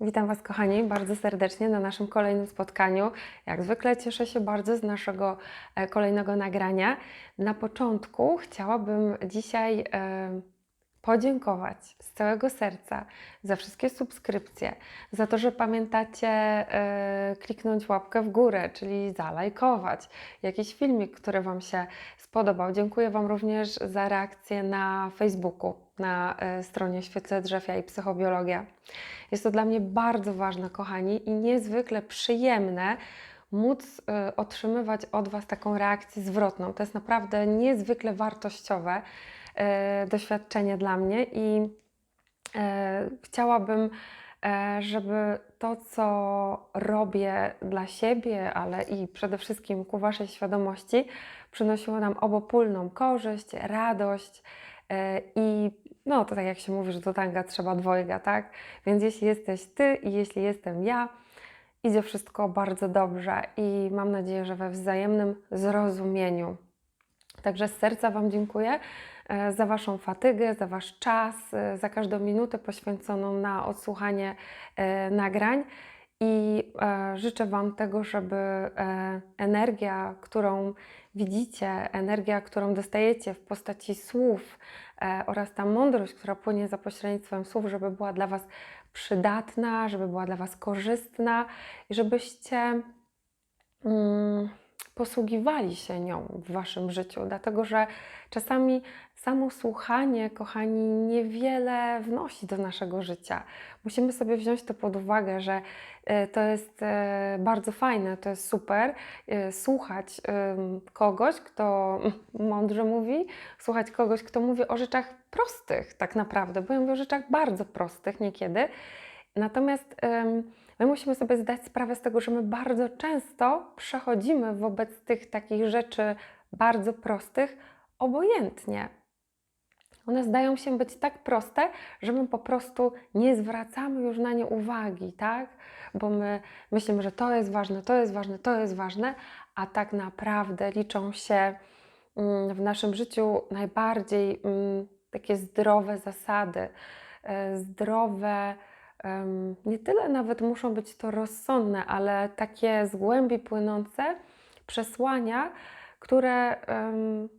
Witam Was, kochani, bardzo serdecznie na naszym kolejnym spotkaniu. Jak zwykle cieszę się bardzo z naszego e, kolejnego nagrania. Na początku chciałabym dzisiaj e, podziękować z całego serca za wszystkie subskrypcje, za to, że pamiętacie e, kliknąć łapkę w górę, czyli zalajkować jakiś filmik, który Wam się spodobał. Dziękuję Wam również za reakcję na Facebooku, na e, stronie Świetle Drzew ja i Psychobiologia. Jest to dla mnie bardzo ważne, kochani, i niezwykle przyjemne móc y, otrzymywać od Was taką reakcję zwrotną. To jest naprawdę niezwykle wartościowe doświadczenie dla mnie i y, chciałabym, e, żeby to, co robię dla siebie, ale i przede wszystkim ku Waszej świadomości, przynosiło nam obopólną korzyść, radość e, i no to tak jak się mówi, że do tanga trzeba dwojga, tak? Więc jeśli jesteś Ty i jeśli jestem ja, idzie wszystko bardzo dobrze i mam nadzieję, że we wzajemnym zrozumieniu. Także z serca Wam dziękuję e, za Waszą fatygę, za Wasz czas, e, za każdą minutę poświęconą na odsłuchanie e, nagrań. I życzę Wam tego, żeby energia, którą widzicie, energia, którą dostajecie w postaci słów oraz ta mądrość, która płynie za pośrednictwem słów, żeby była dla Was przydatna, żeby była dla Was korzystna i żebyście mm, posługiwali się nią w Waszym życiu, dlatego że czasami samo słuchanie, kochani, niewiele wnosi do naszego życia. Musimy sobie wziąć to pod uwagę, że e, to jest e, bardzo fajne, to jest super e, słuchać kogoś, kto mądrze mówi, słuchać kogoś, kto mówi o rzeczach prostych tak naprawdę, bo ja mówię o rzeczach bardzo prostych niekiedy. Natomiast my musimy sobie zdać sprawę z tego, że my bardzo często przechodzimy wobec tych takich rzeczy bardzo prostych obojętnie. One zdają się być tak proste, że my po prostu nie zwracamy już na nie uwagi, tak? Bo my myślimy, że to jest ważne, to jest ważne, to jest ważne, a tak naprawdę liczą się mm, w naszym życiu najbardziej mm, takie zdrowe zasady, e, zdrowe, nie tyle nawet muszą być to rozsądne, ale takie z głębi płynące przesłania, które,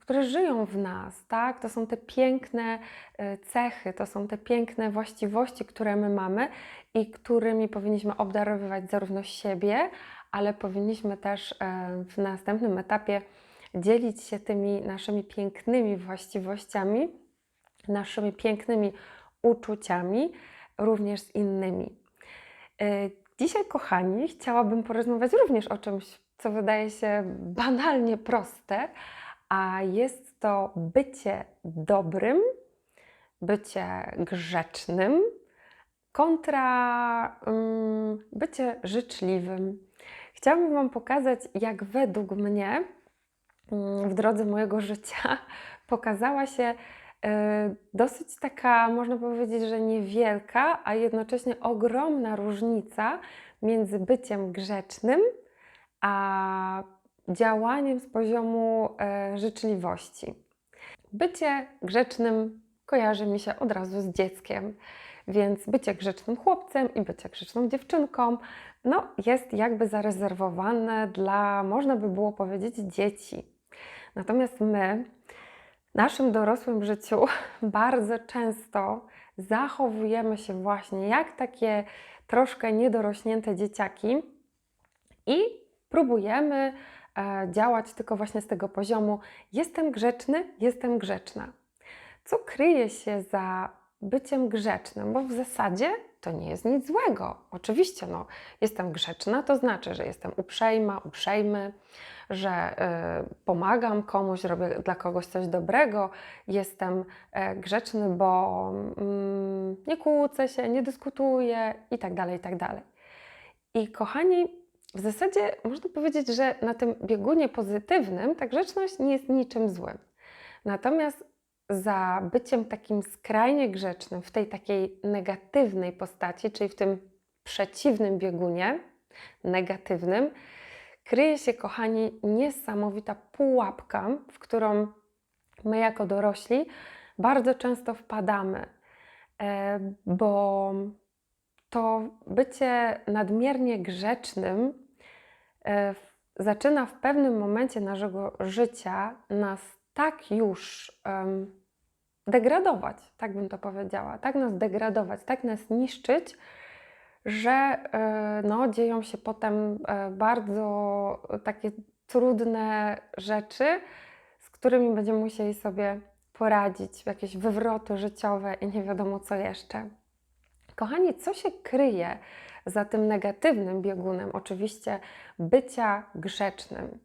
które żyją w nas, tak? To są te piękne e, cechy, to są te piękne właściwości, które my mamy i którymi powinniśmy obdarowywać zarówno siebie, ale powinniśmy też e, w następnym etapie dzielić się tymi naszymi pięknymi właściwościami, naszymi pięknymi uczuciami również z innymi. E, Dzisiaj, kochani, chciałabym porozmawiać również o czymś, co wydaje się banalnie proste, a jest to bycie dobrym, bycie grzecznym kontra mm, bycie życzliwym. Chciałabym Wam pokazać, jak według mnie mm, w drodze mojego życia pokazała się dosyć taka, można powiedzieć, że niewielka, a jednocześnie ogromna różnica między byciem grzecznym a działaniem z poziomu e, życzliwości. Bycie grzecznym kojarzy mi się od razu z dzieckiem, więc bycie grzecznym chłopcem i bycie grzeczną dziewczynką no, jest jakby zarezerwowane dla, można by było powiedzieć, dzieci. Natomiast my w naszym dorosłym życiu bardzo często zachowujemy się właśnie jak takie troszkę niedorośnięte dzieciaki i próbujemy e, działać tylko właśnie z tego poziomu jestem grzeczny, jestem grzeczna. Co kryje się za byciem grzecznym? Bo w zasadzie to nie jest nic złego. Oczywiście, no, jestem grzeczna, to znaczy, że jestem uprzejma, uprzejmy, że e, pomagam komuś, robię dla kogoś coś dobrego, jestem e, grzeczny, bo mm, nie kłócę się, nie dyskutuję i tak dalej, i tak. I kochani, w zasadzie można powiedzieć, że na tym biegunie pozytywnym ta grzeczność nie jest niczym złym. Natomiast za byciem takim skrajnie grzecznym w tej takiej negatywnej postaci, czyli w tym przeciwnym biegunie negatywnym, kryje się, kochani, niesamowita pułapka, w którą my jako dorośli bardzo często wpadamy, e, bo to bycie nadmiernie grzecznym e, zaczyna w pewnym momencie naszego życia nas tak już em, degradować, tak bym to powiedziała, tak nas degradować, tak nas niszczyć, że e, no, dzieją się potem e, bardzo takie trudne rzeczy, z którymi będziemy musieli sobie poradzić, jakieś wywroty życiowe i nie wiadomo co jeszcze. Kochani, co się kryje za tym negatywnym biegunem? Oczywiście bycia grzecznym.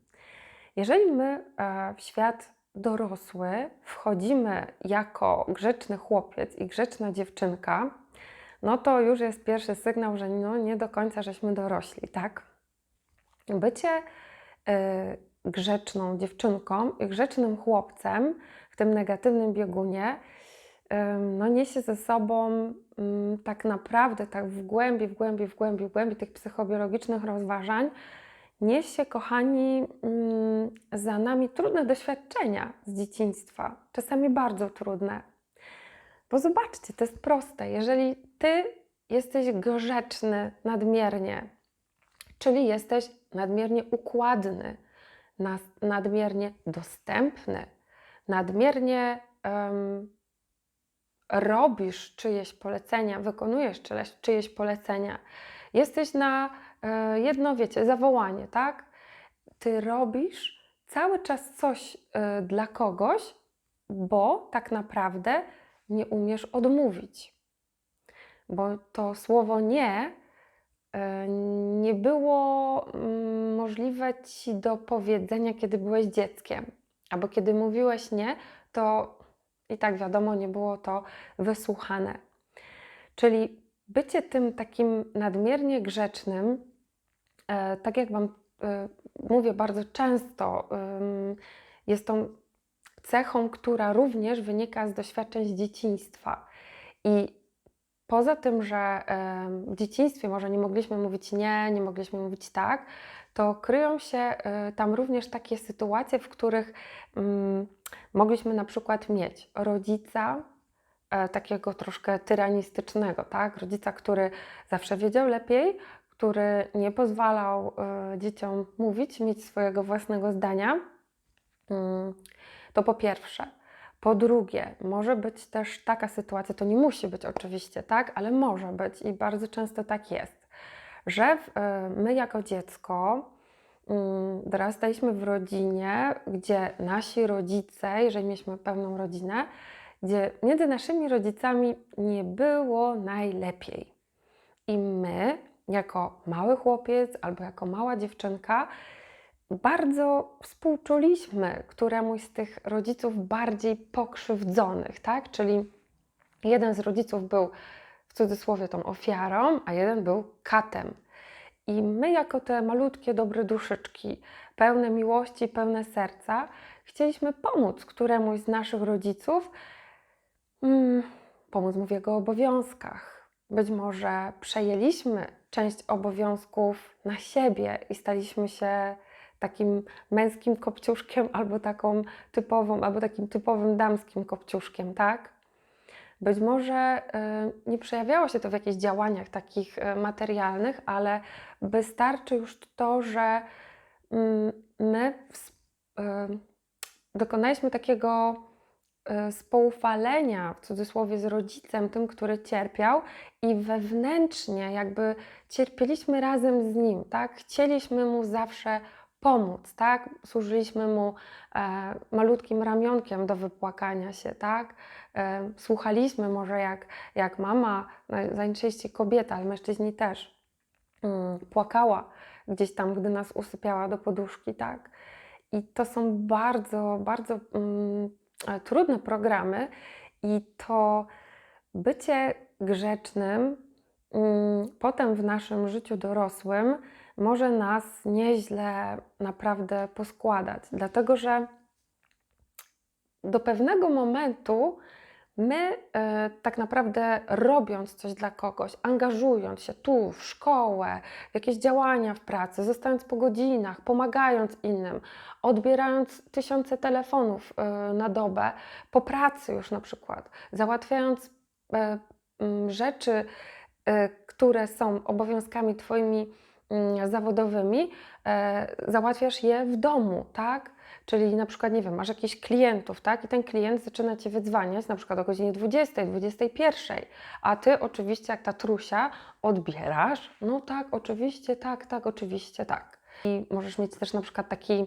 Jeżeli my e, w świat dorosły wchodzimy jako grzeczny chłopiec i grzeczna dziewczynka, no to już jest pierwszy sygnał, że no nie do końca żeśmy dorośli, tak? Bycie y, grzeczną dziewczynką i grzecznym chłopcem w tym negatywnym biegunie ym, no niesie ze sobą ym, tak naprawdę, tak w głębi, w głębi, w głębi, w głębi tych psychobiologicznych rozważań, niesie, kochani, ym, za nami trudne doświadczenia z dzieciństwa, czasami bardzo trudne. Bo zobaczcie, to jest proste. Jeżeli ty jesteś grzeczny nadmiernie, czyli jesteś nadmiernie układny, nadmiernie dostępny, nadmiernie em, robisz czyjeś polecenia, wykonujesz czyjeś, czyjeś polecenia, jesteś na jedno, wiecie, zawołanie, tak? Ty robisz cały czas coś e, dla kogoś, bo tak naprawdę nie umiesz odmówić. Bo to słowo nie e, nie było mm, możliwe ci do powiedzenia, kiedy byłeś dzieckiem. Albo kiedy mówiłeś nie, to i tak wiadomo, nie było to wysłuchane. Czyli bycie tym takim nadmiernie grzecznym, e, tak jak Wam e, mówię bardzo często, jest tą cechą, która również wynika z doświadczeń z dzieciństwa. I poza tym, że w dzieciństwie może nie mogliśmy mówić nie, nie mogliśmy mówić tak, to kryją się e, tam również takie sytuacje, w których mogliśmy na przykład mieć rodzica e, takiego troszkę tyranistycznego, tak? Rodzica, który zawsze wiedział lepiej, który nie pozwalał e, dzieciom mówić, mieć swojego własnego zdania. Mm, To po pierwsze. Po drugie, może być też taka sytuacja, to nie musi być oczywiście, tak, ale może być i bardzo często tak jest, że e, my jako dziecko mm, dorastaliśmy w rodzinie, gdzie nasi rodzice, jeżeli mieliśmy pewną rodzinę, gdzie między naszymi rodzicami nie było najlepiej. I my, jako mały chłopiec albo jako mała dziewczynka, bardzo współczuliśmy któremuś z tych rodziców bardziej pokrzywdzonych, tak? Czyli jeden z rodziców był w cudzysłowie tą ofiarą, a jeden był katem. I my, jako te malutkie, dobre duszyczki, pełne miłości, pełne serca, chcieliśmy pomóc któremuś z naszych rodziców, mm, pomóc mu w jego obowiązkach. Być może przejęliśmy część obowiązków na siebie i staliśmy się takim męskim kopciuszkiem, albo taką typową, albo takim typowym damskim kopciuszkiem, tak? Być może y, nie przejawiało się to w jakichś działaniach takich y, materialnych, ale wystarczy już to, że mm, my y, dokonaliśmy takiego y, spoufalenia, w cudzysłowie, z rodzicem, tym, który cierpiał, i wewnętrznie jakby cierpieliśmy razem z nim, tak? Chcieliśmy mu zawsze pomóc, tak? Służyliśmy mu e, malutkim ramionkiem do wypłakania się, tak? E, słuchaliśmy może jak, jak mama, najczęściej kobieta, ale mężczyźni też, mm, płakała gdzieś tam, gdy nas usypiała do poduszki, tak? I to są bardzo, bardzo mm, e, trudne programy i to bycie grzecznym mm, potem w naszym życiu dorosłym może nas nieźle naprawdę poskładać, dlatego że do pewnego momentu my e, tak naprawdę robiąc coś dla kogoś, angażując się tu w szkołę, w jakieś działania w pracy, zostając po godzinach, pomagając innym, odbierając tysiące telefonów e, na dobę, po pracy już na przykład, załatwiając e, rzeczy które są obowiązkami Twoimi mm, zawodowymi, załatwiasz je w domu, tak? Czyli na przykład, nie wiem, masz jakichś klientów, tak? I ten klient zaczyna Cię wydzwaniać na przykład o godzinie 20, 21, a Ty oczywiście jak ta trusia odbierasz, no tak, oczywiście, tak, tak, oczywiście, tak. I możesz mieć też na przykład taki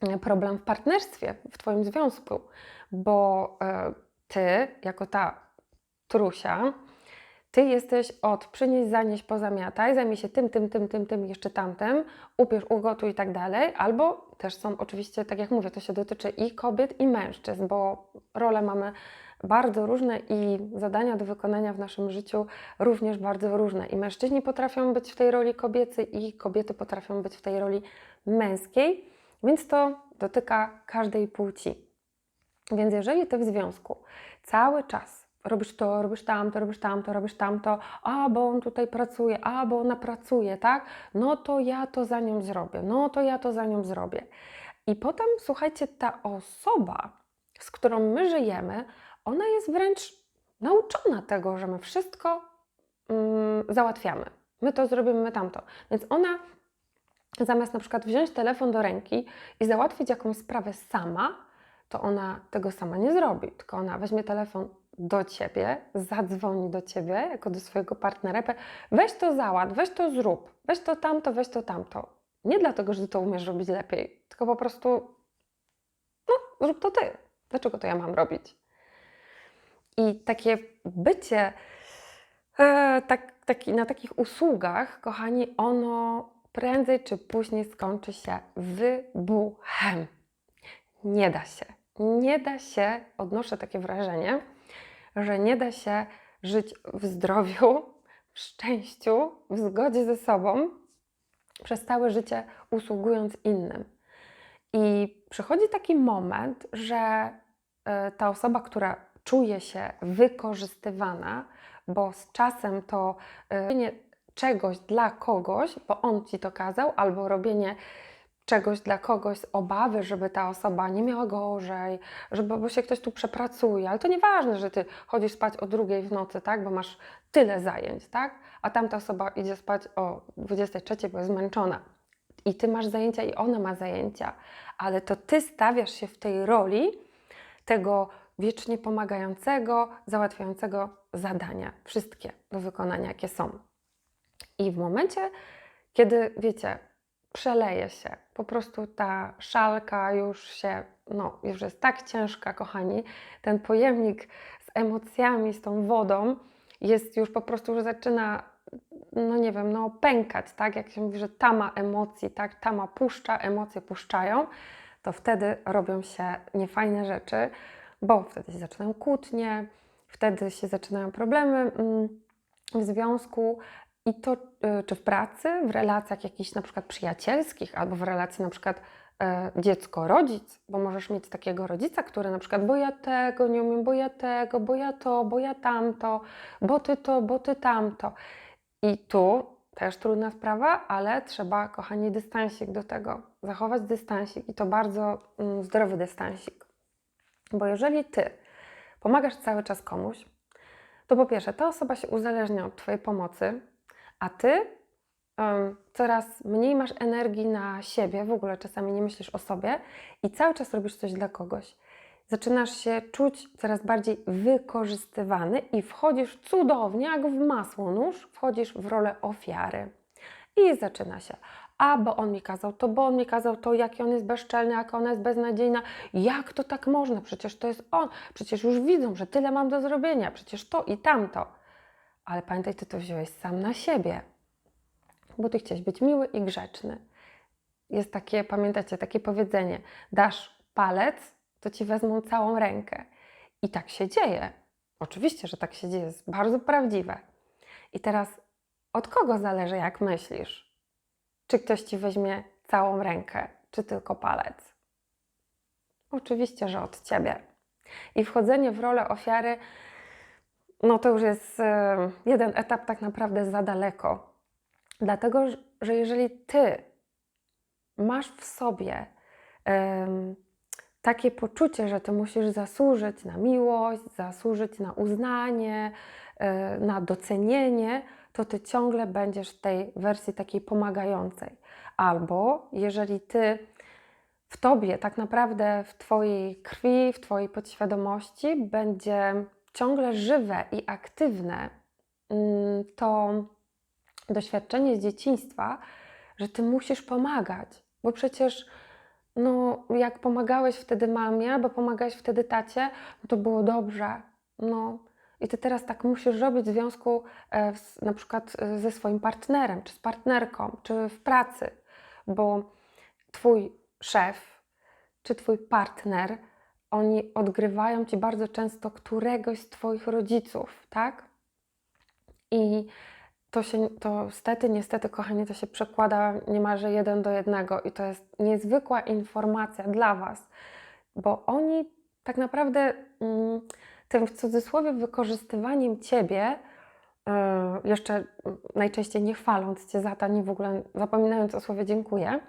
e, problem w partnerstwie, w Twoim związku, bo e, Ty, jako ta trusia, ty jesteś od przynieś, zanieś, pozamiataj, zajmij się tym, tym, tym, tym, tym, jeszcze tamtym, upiesz, ugotuj i tak dalej, albo też są oczywiście, tak jak mówię, to się dotyczy i kobiet, i mężczyzn, bo role mamy bardzo różne i zadania do wykonania w naszym życiu również bardzo różne. I mężczyźni potrafią być w tej roli kobiecej, i kobiety potrafią być w tej roli męskiej, więc to dotyka każdej płci. Więc jeżeli ty w związku cały czas robisz to, robisz tamto, robisz tamto, robisz tamto, a bo on tutaj pracuje, a bo ona pracuje, tak? No to ja to za nią zrobię, no to ja to za nią zrobię. I potem, słuchajcie, ta osoba, z którą my żyjemy, ona jest wręcz nauczona tego, że my wszystko mm, załatwiamy. My to zrobimy, my tamto. Więc ona zamiast na przykład wziąć telefon do ręki i załatwić jakąś sprawę sama, to ona tego sama nie zrobi, tylko ona weźmie telefon do ciebie, zadzwoni do ciebie jako do swojego partnera, weź to załatw, weź to zrób, weź to tamto, weź to tamto. Nie dlatego, że ty to umiesz robić lepiej, tylko po prostu, no, zrób to ty. Dlaczego to ja mam robić? I takie bycie e, tak, taki, na takich usługach, kochani, ono prędzej czy później skończy się wybuchem. Nie da się. Nie da się, odnoszę takie wrażenie, że nie da się żyć w zdrowiu, w szczęściu, w zgodzie ze sobą przez całe życie usługując innym. I przychodzi taki moment, że e, ta osoba, która czuje się wykorzystywana, bo z czasem to e, robienie czegoś dla kogoś, bo on ci to kazał, albo robienie czegoś dla kogoś z obawy, żeby ta osoba nie miała gorzej, żeby bo się ktoś tu przepracuje, ale to nieważne, że ty chodzisz spać o drugiej w nocy, tak, bo masz tyle zajęć, tak, a tamta osoba idzie spać o 23, bo jest zmęczona. I ty masz zajęcia i ona ma zajęcia, ale to ty stawiasz się w tej roli tego wiecznie pomagającego, załatwiającego zadania, wszystkie do wykonania, jakie są. I w momencie, kiedy wiecie, przeleje się. Po prostu ta szalka już się, no, już jest tak ciężka, kochani. Ten pojemnik z emocjami, z tą wodą jest już po prostu, że zaczyna, no nie wiem, no pękać, tak? Jak się mówi, że tama emocji, tak? Tama puszcza, emocje puszczają, to wtedy robią się niefajne rzeczy, bo wtedy się zaczynają kłótnie, wtedy się zaczynają problemy mm, w związku, i to y, czy w pracy, w relacjach jakichś na przykład przyjacielskich, albo w relacji na przykład e, dziecko-rodzic, bo możesz mieć takiego rodzica, który na przykład, bo ja tego nie umiem, bo ja tego, bo ja to, bo ja tamto, bo ty to, bo ty tamto. I tu też trudna sprawa, ale trzeba, kochani, dystansik do tego, zachować dystansik i to bardzo mm, zdrowy dystansik. Bo jeżeli ty pomagasz cały czas komuś, to po pierwsze, ta osoba się uzależnia od Twojej pomocy, a ty um, coraz mniej masz energii na siebie, w ogóle czasami nie myślisz o sobie i cały czas robisz coś dla kogoś. Zaczynasz się czuć coraz bardziej wykorzystywany i wchodzisz cudownie, jak w masło nóż, wchodzisz w rolę ofiary. I zaczyna się. A, bo on mi kazał to, bo on mi kazał to, jaki on jest bezczelny, jaka ona jest beznadziejna. Jak to tak można? Przecież to jest on. Przecież już widzą, że tyle mam do zrobienia. Przecież to i tamto ale pamiętaj, ty to wziąłeś sam na siebie, bo ty chciałeś być miły i grzeczny. Jest takie, pamiętacie, takie powiedzenie: dasz palec, to ci wezmą całą rękę. I tak się dzieje. Oczywiście, że tak się dzieje, jest bardzo prawdziwe. I teraz od kogo zależy, jak myślisz? Czy ktoś ci weźmie całą rękę, czy tylko palec? Oczywiście, że od ciebie. I wchodzenie w rolę ofiary no to już jest e, jeden etap tak naprawdę za daleko. Dlatego, że jeżeli ty masz w sobie takie poczucie, że ty musisz zasłużyć na miłość, zasłużyć na uznanie, e, na docenienie, to ty ciągle będziesz w tej wersji takiej pomagającej. Albo jeżeli ty w tobie, tak naprawdę w twojej krwi, w twojej podświadomości będzie ciągle żywe i aktywne mm, to doświadczenie z dzieciństwa, że ty musisz pomagać, bo przecież no, jak pomagałeś wtedy mamie, albo pomagałeś wtedy tacie, no to było dobrze. No. I ty teraz tak musisz robić w związku e, z, na przykład e, ze swoim partnerem, czy z partnerką, czy w pracy, bo twój szef, czy twój partner, oni odgrywają ci bardzo często któregoś z twoich rodziców, tak? I to się, to stety, niestety, kochani, to się przekłada niemalże jeden do jednego i to jest niezwykła informacja dla Was, bo oni tak naprawdę mm, tym w cudzysłowie wykorzystywaniem Ciebie, yy, jeszcze najczęściej nie chwaląc Cię za to, nie w ogóle zapominając o słowie dziękuję,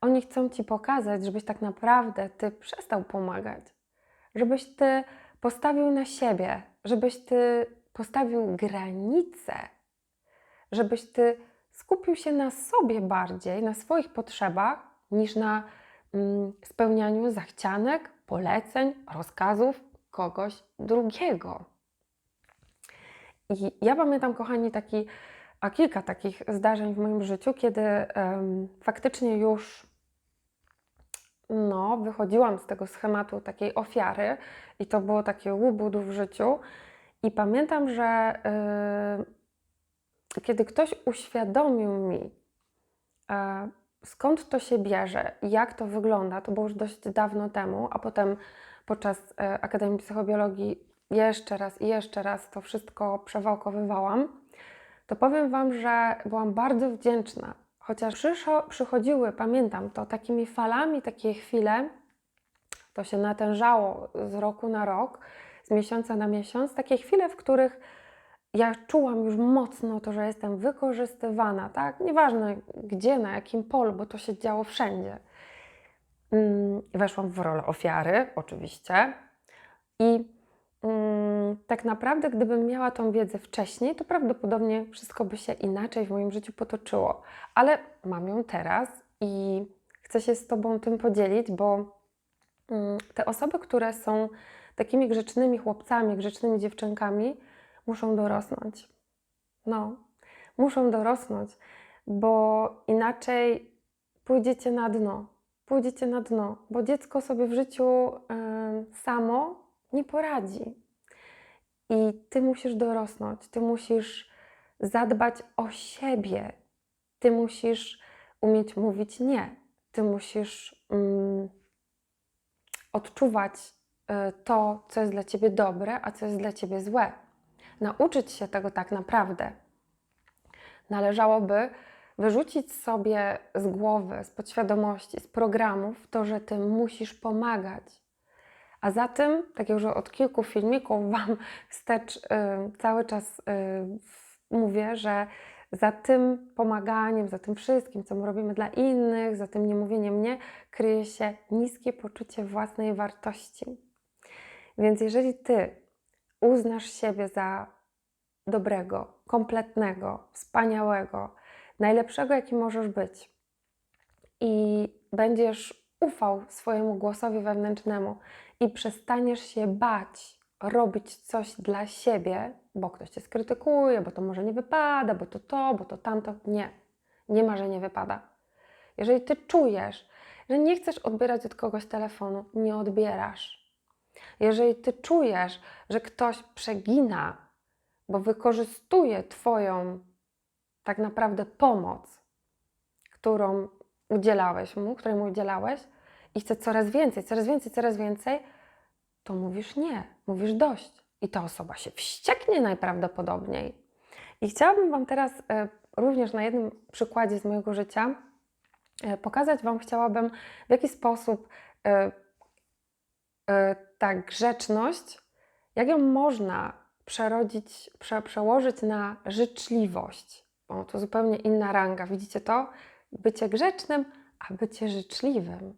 oni chcą Ci pokazać, żebyś tak naprawdę Ty przestał pomagać, żebyś Ty postawił na siebie, żebyś Ty postawił granice, żebyś ty skupił się na sobie bardziej, na swoich potrzebach, niż na mm, spełnianiu zachcianek, poleceń, rozkazów kogoś drugiego. I ja pamiętam, kochani, taki, a kilka takich zdarzeń w moim życiu, kiedy um, faktycznie już no, wychodziłam z tego schematu takiej ofiary i to było takie łubudu w życiu. I pamiętam, że yy, kiedy ktoś uświadomił mi, e, skąd to się bierze, jak to wygląda, to było już dość dawno temu, a potem podczas e, Akademii Psychobiologii jeszcze raz i jeszcze raz to wszystko przewałkowywałam, to powiem Wam, że byłam bardzo wdzięczna. Chociaż przychodziły, pamiętam to, takimi falami takie chwile, to się natężało z roku na rok, z miesiąca na miesiąc, takie chwile, w których ja czułam już mocno to, że jestem wykorzystywana, tak? Nieważne gdzie, na jakim polu, bo to się działo wszędzie. Mm, weszłam w rolę ofiary, oczywiście. I tak naprawdę, gdybym miała tą wiedzę wcześniej, to prawdopodobnie wszystko by się inaczej w moim życiu potoczyło. Ale mam ją teraz i chcę się z Tobą tym podzielić, bo mm, te osoby, które są takimi grzecznymi chłopcami, grzecznymi dziewczynkami, muszą dorosnąć. No, muszą dorosnąć, bo inaczej pójdziecie na dno. Pójdziecie na dno, bo dziecko sobie w życiu samo nie poradzi. I ty musisz dorosnąć, ty musisz zadbać o siebie, ty musisz umieć mówić nie, ty musisz mm, odczuwać y, to, co jest dla ciebie dobre, a co jest dla ciebie złe nauczyć się tego tak naprawdę, należałoby wyrzucić sobie z głowy, z podświadomości, z programów to, że ty musisz pomagać. A za tym, tak jak już od kilku filmików Wam wstecz y, cały czas y, mówię, że za tym pomaganiem, za tym wszystkim, co my robimy dla innych, za tym niemówieniem nie, kryje się niskie poczucie własnej wartości. Więc jeżeli Ty uznasz siebie za dobrego, kompletnego, wspaniałego, najlepszego, jaki możesz być, i będziesz ufał swojemu głosowi wewnętrznemu i przestaniesz się bać robić coś dla siebie, bo ktoś cię skrytykuje, bo to może nie wypada, bo to to, bo to tamto. Nie, nie ma, że nie wypada. Jeżeli ty czujesz, że nie chcesz odbierać od kogoś telefonu, nie odbierasz. Jeżeli ty czujesz, że ktoś przegina, bo wykorzystuje Twoją tak naprawdę pomoc, którą udzielałeś mu, której mu udzielałeś i chce coraz więcej, coraz więcej, coraz więcej, to mówisz nie, mówisz dość. I ta osoba się wścieknie najprawdopodobniej. I chciałabym Wam teraz e, również na jednym przykładzie z mojego życia e, pokazać Wam, chciałabym w jaki sposób e, ta grzeczność, jak ją można przerodzić, prze, przełożyć na życzliwość. Bo to zupełnie inna ranga. Widzicie to? Bycie grzecznym, a bycie życzliwym.